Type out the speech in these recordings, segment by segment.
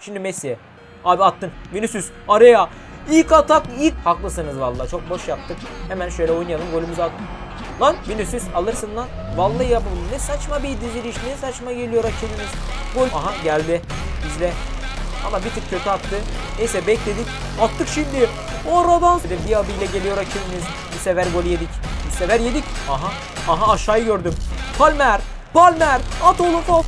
Şimdi Messi. Abi attın. Vinicius araya. İlk atak ilk. Haklısınız vallahi çok boş yaptık. Hemen şöyle oynayalım golümüzü at. Lan Vinicius alırsın lan. Vallahi ya bu ne saçma bir diziliş ne saçma geliyor rakibimiz. Gol. Aha geldi. İzle. Ama bir tık kötü attı. Neyse bekledik. Attık şimdi. Oradan. Bir ile geliyor rakibimiz. Bu sefer gol yedik. Bu sefer yedik. Aha. Aha aşağıyı gördüm. Palmer. Palmer. At oğlum fal.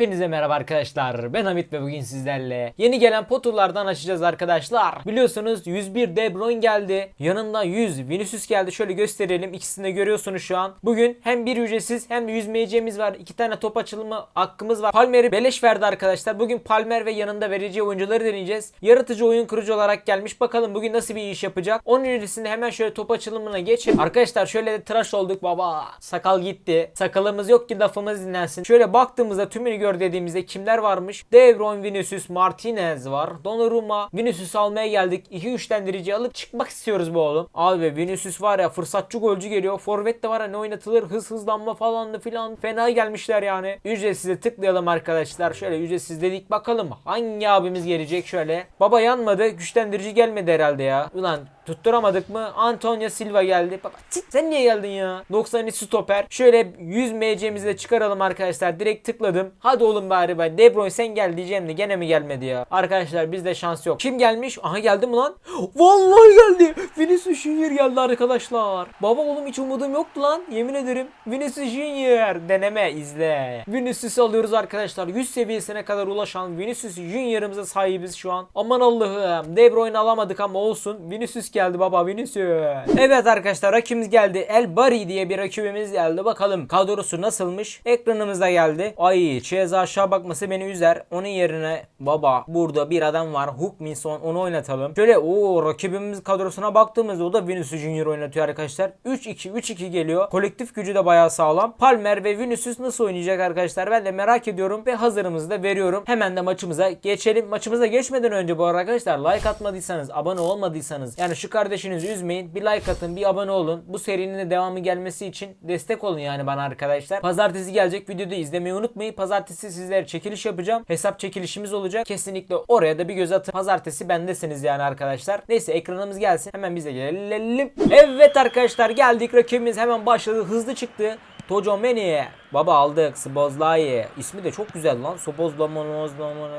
Hepinize merhaba arkadaşlar. Ben Hamit ve bugün sizlerle yeni gelen potulardan açacağız arkadaşlar. Biliyorsunuz 101 De Bruyne geldi. Yanında 100 Vinicius geldi. Şöyle gösterelim. İkisini de görüyorsunuz şu an. Bugün hem bir ücretsiz hem de 100 MC'miz var. İki tane top açılımı hakkımız var. Palmer'i beleş verdi arkadaşlar. Bugün Palmer ve yanında vereceği oyuncuları deneyeceğiz. Yaratıcı oyun kurucu olarak gelmiş. Bakalım bugün nasıl bir iş yapacak. Onun öncesinde hemen şöyle top açılımına geçelim. Arkadaşlar şöyle de tıraş olduk baba. Sakal gitti. Sakalımız yok ki lafımız dinlensin. Şöyle baktığımızda tümünü gör dediğimizde kimler varmış? De Bruyne, Vinicius, Martinez var. Donnarumma, Vinicius almaya geldik. 2 güçlendirici alıp çıkmak istiyoruz bu oğlum. Abi Vinicius var ya fırsatçı golcü geliyor. Forvet de var ya ne oynatılır? Hız hızlanma falanlı filan. Fena gelmişler yani. Ücretsize tıklayalım arkadaşlar. Şöyle ücretsiz dedik bakalım hangi abimiz gelecek şöyle. Baba yanmadı. Güçlendirici gelmedi herhalde ya. Ulan tutturamadık mı? Antonio Silva geldi. Çık, sen niye geldin ya? 92 stoper. Şöyle 100 MC'mizi de çıkaralım arkadaşlar. Direkt tıkladım. Hadi oğlum bari be. De Bruyne sen gel diyeceğim de gene mi gelmedi ya? Arkadaşlar bizde şans yok. Kim gelmiş? Aha geldi mi lan? Vallahi geldi. Vinicius Junior geldi arkadaşlar. Baba oğlum hiç umudum yoktu lan. Yemin ederim. Vinicius Junior. Deneme izle. Vinicius alıyoruz arkadaşlar. 100 seviyesine kadar ulaşan Vinicius Junior'ımıza sahibiz şu an. Aman Allah'ım. De Bruyne alamadık ama olsun. Vinicius geldi baba Vinicius. Evet arkadaşlar rakibimiz geldi. El Bari diye bir rakibimiz geldi. Bakalım kadrosu nasılmış? Ekranımızda geldi. Ay Chiesa aşağı bakması beni üzer. Onun yerine baba burada bir adam var. Hook Minson onu oynatalım. Şöyle o rakibimiz kadrosuna baktığımızda o da Vinicius Junior oynatıyor arkadaşlar. 3-2 3-2 geliyor. Kolektif gücü de bayağı sağlam. Palmer ve Vinicius nasıl oynayacak arkadaşlar? Ben de merak ediyorum ve hazırımızı da veriyorum. Hemen de maçımıza geçelim. Maçımıza geçmeden önce bu arkadaşlar like atmadıysanız, abone olmadıysanız yani şu kardeşinizi üzmeyin. Bir like atın, bir abone olun. Bu serinin de devamı gelmesi için destek olun yani bana arkadaşlar. Pazartesi gelecek videoda izlemeyi unutmayın. Pazartesi sizlere çekiliş yapacağım. Hesap çekilişimiz olacak. Kesinlikle oraya da bir göz atın. Pazartesi bendesiniz yani arkadaşlar. Neyse ekranımız gelsin. Hemen bize gelelim. Evet arkadaşlar geldik. Rakibimiz hemen başladı. Hızlı çıktı. Tojo Meni. Baba aldık. Sbozlai. İsmi de çok güzel lan. Sobozlamonozlamon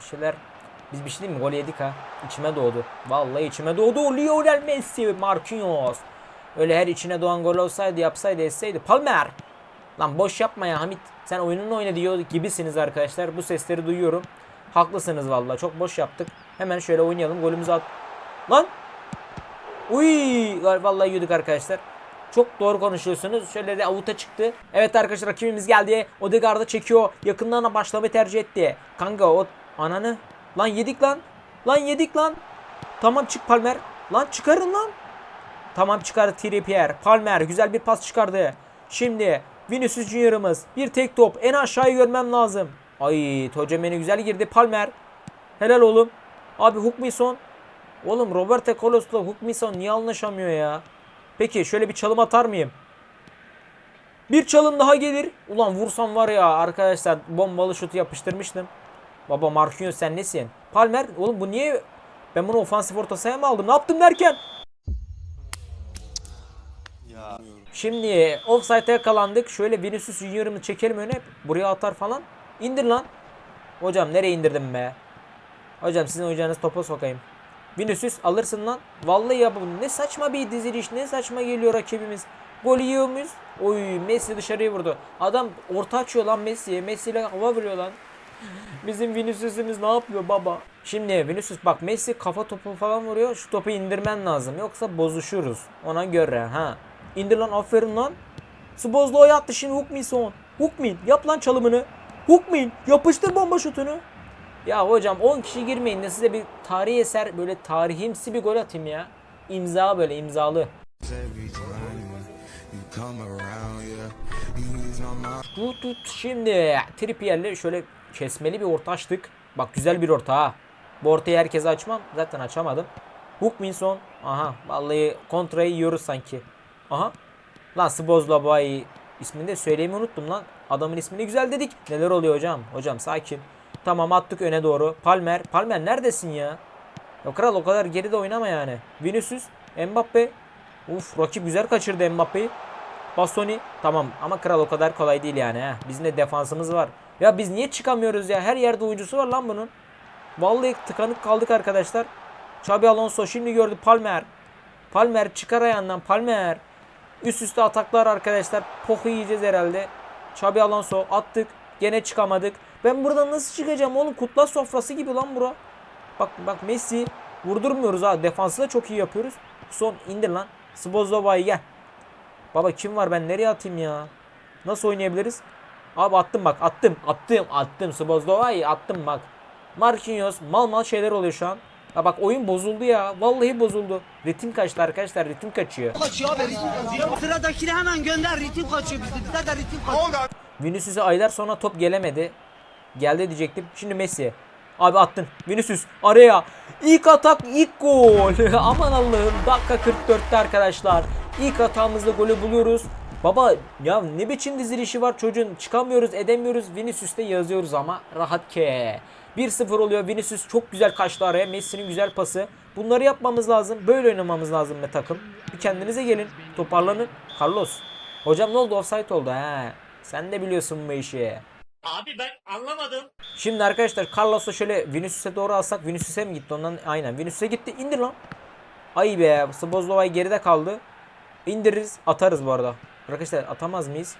bir şeyler. Biz bir şey değil mi? Gol yedik ha. İçime doğdu. Vallahi içime doğdu. Lionel Messi, Marquinhos. Öyle her içine doğan gol olsaydı, yapsaydı, etseydi. Palmer. Lan boş yapma ya Hamit. Sen oyununu oyna diyor gibisiniz arkadaşlar. Bu sesleri duyuyorum. Haklısınız vallahi. Çok boş yaptık. Hemen şöyle oynayalım. Golümüzü at. Lan. Uy, vallahi yiyorduk arkadaşlar. Çok doğru konuşuyorsunuz. Şöyle de avuta çıktı. Evet arkadaşlar rakibimiz geldi. Odegaard'ı çekiyor. Yakından başlamayı tercih etti. Kanka o ananı. Lan yedik lan. Lan yedik lan. Tamam çık Palmer. Lan çıkarın lan. Tamam çıkardı Trippier. Palmer güzel bir pas çıkardı. Şimdi Vinicius Junior'ımız. Bir tek top. En aşağıyı görmem lazım. Ay Tocemeni güzel girdi. Palmer. Helal oğlum. Abi Hukmison. Oğlum Roberto Carlos'la Hukmison niye anlaşamıyor ya? Peki şöyle bir çalım atar mıyım? Bir çalım daha gelir. Ulan vursam var ya arkadaşlar bombalı şutu yapıştırmıştım. Baba Marquinhos sen nesin? Palmer oğlum bu niye ben bunu ofansif orta sahaya mı aldım? Ne yaptım derken? Şimdi offside'e yakalandık. Şöyle Vinicius Junior'ımı çekelim öne. Buraya atar falan. İndir lan. Hocam nereye indirdim be? Hocam sizin oyuncağınız topa sokayım. Vinicius alırsın lan. Vallahi ya bu ne saçma bir diziliş. Ne saçma geliyor rakibimiz. Gol yiyor muyuz? Oy Messi dışarıya vurdu. Adam orta açıyor lan Messi'ye. Messi ile hava vuruyor lan. Bizim Vinicius'umuz ne yapıyor baba? Şimdi Vinicius bak Messi kafa topu falan vuruyor. Şu topu indirmen lazım. Yoksa bozuşuruz. Ona göre ha. İndir lan aferin lan. Sbozlo'ya attı şimdi Hukminson. Hukmin yap lan çalımını. Hukmin yapıştır bomba şutunu. Ya hocam 10 kişi girmeyin de size bir tarihi eser böyle tarihimsi bir gol atayım ya. İmza böyle imzalı. şimdi Trippier'le şöyle kesmeli bir orta açtık. Bak güzel bir orta ha. Bu ortayı herkese açmam. Zaten açamadım. Hukminson. Aha vallahi kontrayı yiyoruz sanki. Aha. Lan Sbozla bay. İsmini de söylemeyi unuttum lan. Adamın ismini güzel dedik. Neler oluyor hocam? Hocam sakin. Tamam attık öne doğru. Palmer. Palmer neredesin ya? Ya kral o kadar geride oynama yani. Vinicius. Mbappe. Uf rakip güzel kaçırdı Mbappe'yi. Bastoni. Tamam ama kral o kadar kolay değil yani. He. Bizim de defansımız var. Ya biz niye çıkamıyoruz ya? Her yerde oyuncusu var lan bunun. Vallahi tıkanıp kaldık arkadaşlar. Xabi Alonso şimdi gördü Palmer. Palmer çıkar ayağından Palmer. Üst üste ataklar arkadaşlar. Poku yiyeceğiz herhalde. Xabi Alonso attık. Gene çıkamadık. Ben buradan nasıl çıkacağım oğlum? Kutla sofrası gibi lan bura. Bak bak Messi vurdurmuyoruz ha. Defansı da çok iyi yapıyoruz. Son indir lan. Sbozdova'yı gel. Baba kim var ben nereye atayım ya? Nasıl oynayabiliriz? Abi attım bak attım attım attım Sbozdova'yı attım bak. Marquinhos mal mal şeyler oluyor şu an. Ha bak oyun bozuldu ya. Vallahi bozuldu. Ritim kaçtı arkadaşlar. Ritim kaçıyor. kaçıyor abi ritim kaçıyor. Sıradakini hemen gönder ritim kaçıyor bizde. Bizde de ritim kaçıyor. Vinicius'a aylar sonra top gelemedi. Geldi diyecektim. Şimdi Messi. Abi attın. Vinicius araya. İlk atak ilk gol. Aman Allah'ım. Dakika 44'te arkadaşlar. İlk hatamızda golü buluyoruz. Baba ya ne biçim dizilişi var çocuğun. Çıkamıyoruz edemiyoruz. Vinicius'te yazıyoruz ama rahat ke. 1-0 oluyor. Vinicius çok güzel kaçtı araya. Messi'nin güzel pası. Bunları yapmamız lazım. Böyle oynamamız lazım be takım. Bir kendinize gelin. Toparlanın. Carlos. Hocam ne oldu? Offside oldu ha. Sen de biliyorsun bu işi. Abi ben anlamadım. Şimdi arkadaşlar Carlos'u şöyle Vinicius'e doğru alsak Vinicius'e mi gitti ondan aynen Vinicius'e gitti indir lan. Ay be Sbozlovay geride kaldı. İndiririz atarız bu arada. Arkadaşlar atamaz mıyız?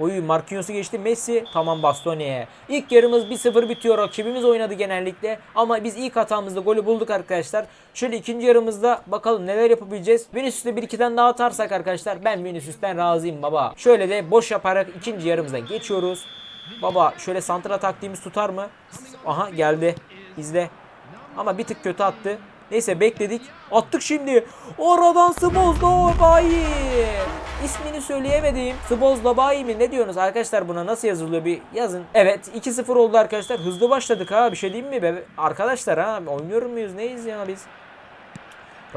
Oy Marquinhos'u geçti Messi tamam Bastoni'ye. İlk yarımız 1-0 bitiyor rakibimiz oynadı genellikle ama biz ilk hatamızda golü bulduk arkadaşlar. Şöyle ikinci yarımızda bakalım neler yapabileceğiz. Vinicius'ta bir ikiden daha atarsak arkadaşlar ben Vinicius'tan razıyım baba. Şöyle de boş yaparak ikinci yarımıza geçiyoruz. Baba şöyle santra taktiğimiz tutar mı? Aha geldi. İzle. Ama bir tık kötü attı. Neyse bekledik. Attık şimdi. Oradan Sbozdovay. İsmini söyleyemedim. Sbozdovay mi? Ne diyorsunuz arkadaşlar buna nasıl yazılıyor bir yazın. Evet 2-0 oldu arkadaşlar. Hızlı başladık ha. Bir şey diyeyim mi be? Arkadaşlar ha oynuyor muyuz? Neyiz ya biz?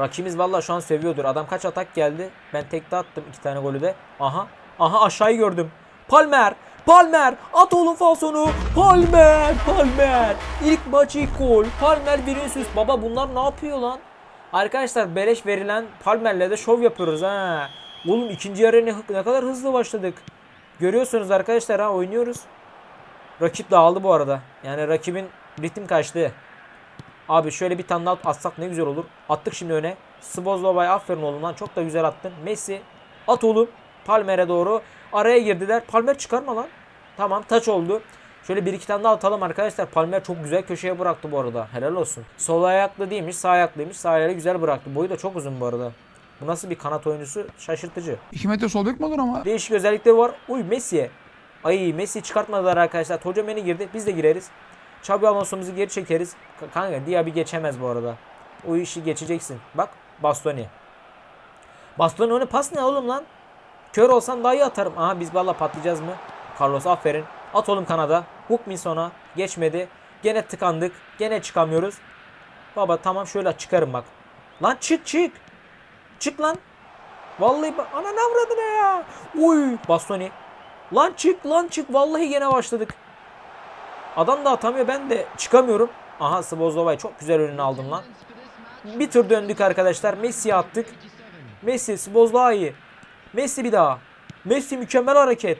Rakibimiz valla şu an seviyordur. Adam kaç atak geldi? Ben tekte attım iki tane golü de. Aha. Aha aşağıyı gördüm. Palmer. Palmer. At oğlum falsonu. Palmer. Palmer. İlk maç ilk gol. Palmer Vinicius. Baba bunlar ne yapıyor lan? Arkadaşlar beleş verilen Palmer'le de şov yapıyoruz ha. Oğlum ikinci yarı ne, ne kadar hızlı başladık. Görüyorsunuz arkadaşlar ha oynuyoruz. Rakip dağıldı bu arada. Yani rakibin ritim kaçtı. Abi şöyle bir tane daha atsak ne güzel olur. Attık şimdi öne. Sbozlovay aferin oğlum lan çok da güzel attın. Messi at oğlum. Palmer'e doğru. Araya girdiler. Palmer çıkarma lan. Tamam taç oldu. Şöyle bir iki tane daha atalım arkadaşlar. Palmer çok güzel köşeye bıraktı bu arada. Helal olsun. Sol ayaklı değilmiş sağ ayaklıymış. Sağ ayağı güzel bıraktı. Boyu da çok uzun bu arada. Bu nasıl bir kanat oyuncusu? Şaşırtıcı. 2 metre sol bek mi olur ama? Değişik özellikleri var. Uy Messi. Ay Messi çıkartmadılar arkadaşlar. Tocameni girdi. Biz de gireriz. Xabi Alonso'muzu geri çekeriz. Kanka Diaby geçemez bu arada. O işi geçeceksin. Bak Bastoni. Bastoni onu pas ne oğlum lan? Kör olsam daha iyi atarım. Aha biz valla patlayacağız mı? Carlos aferin. At oğlum kanada. Hook Minson'a. Geçmedi. Gene tıkandık. Gene çıkamıyoruz. Baba tamam şöyle çıkarım bak. Lan çık çık. Çık lan. Vallahi ana ne avradına ya. Uy Bastoni. Lan çık lan çık. Vallahi gene başladık. Adam da atamıyor ben de çıkamıyorum. Aha Sbozova'yı çok güzel önüne aldım lan. Bir tur döndük arkadaşlar. Messi'ye attık. Messi Sbozova'yı. Messi bir daha. Messi mükemmel hareket.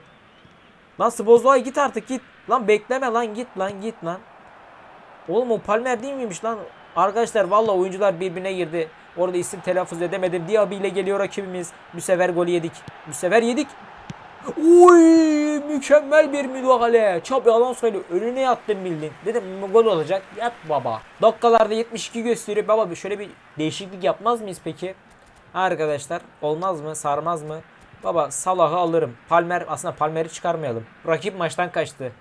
Lan Sbozova'yı git artık git. Lan bekleme lan git lan git lan. Oğlum o Palmer değil miymiş lan? Arkadaşlar valla oyuncular birbirine girdi. Orada isim telaffuz edemedim. Diaby ile geliyor rakibimiz. Bu sefer golü yedik. Bu sefer yedik. Uy mükemmel bir müdahale. Xabi Alonso ile önüne yattım bildin. Dedim gol olacak. Yat baba. Dakikalarda 72 gösteriyor. Baba şöyle bir değişiklik yapmaz mıyız peki? Arkadaşlar olmaz mı? Sarmaz mı? Baba Salah'ı alırım. Palmer aslında Palmer'i çıkarmayalım. Rakip maçtan kaçtı.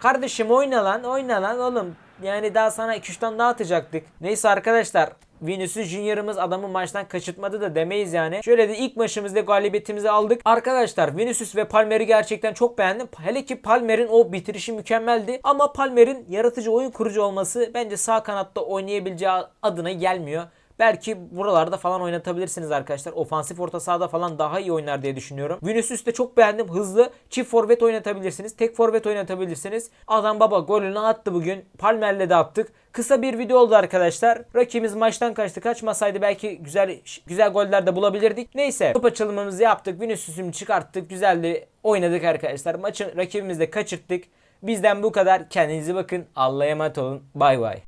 Kardeşim oyna lan oyna lan oğlum. Yani daha sana 2-3 tane daha atacaktık. Neyse arkadaşlar. Vinicius Junior'ımız adamı maçtan kaçırtmadı da demeyiz yani. Şöyle de ilk maçımızda galibiyetimizi aldık. Arkadaşlar Vinicius ve Palmer'i gerçekten çok beğendim. Hele ki Palmer'in o bitirişi mükemmeldi. Ama Palmer'in yaratıcı oyun kurucu olması bence sağ kanatta oynayabileceği adına gelmiyor. Belki buralarda falan oynatabilirsiniz arkadaşlar. Ofansif orta sahada falan daha iyi oynar diye düşünüyorum. Vinicius de çok beğendim. Hızlı. Çift forvet oynatabilirsiniz. Tek forvet oynatabilirsiniz. Adam baba golünü attı bugün. Palmer'le de attık. Kısa bir video oldu arkadaşlar. Rakibimiz maçtan kaçtı. Kaçmasaydı belki güzel güzel goller de bulabilirdik. Neyse. Top açılımımızı yaptık. Vinicius'u çıkarttık. Güzeldi. Oynadık arkadaşlar. Maçı rakibimizi de kaçırttık. Bizden bu kadar. Kendinize bakın. Allah'a emanet olun. Bay bay.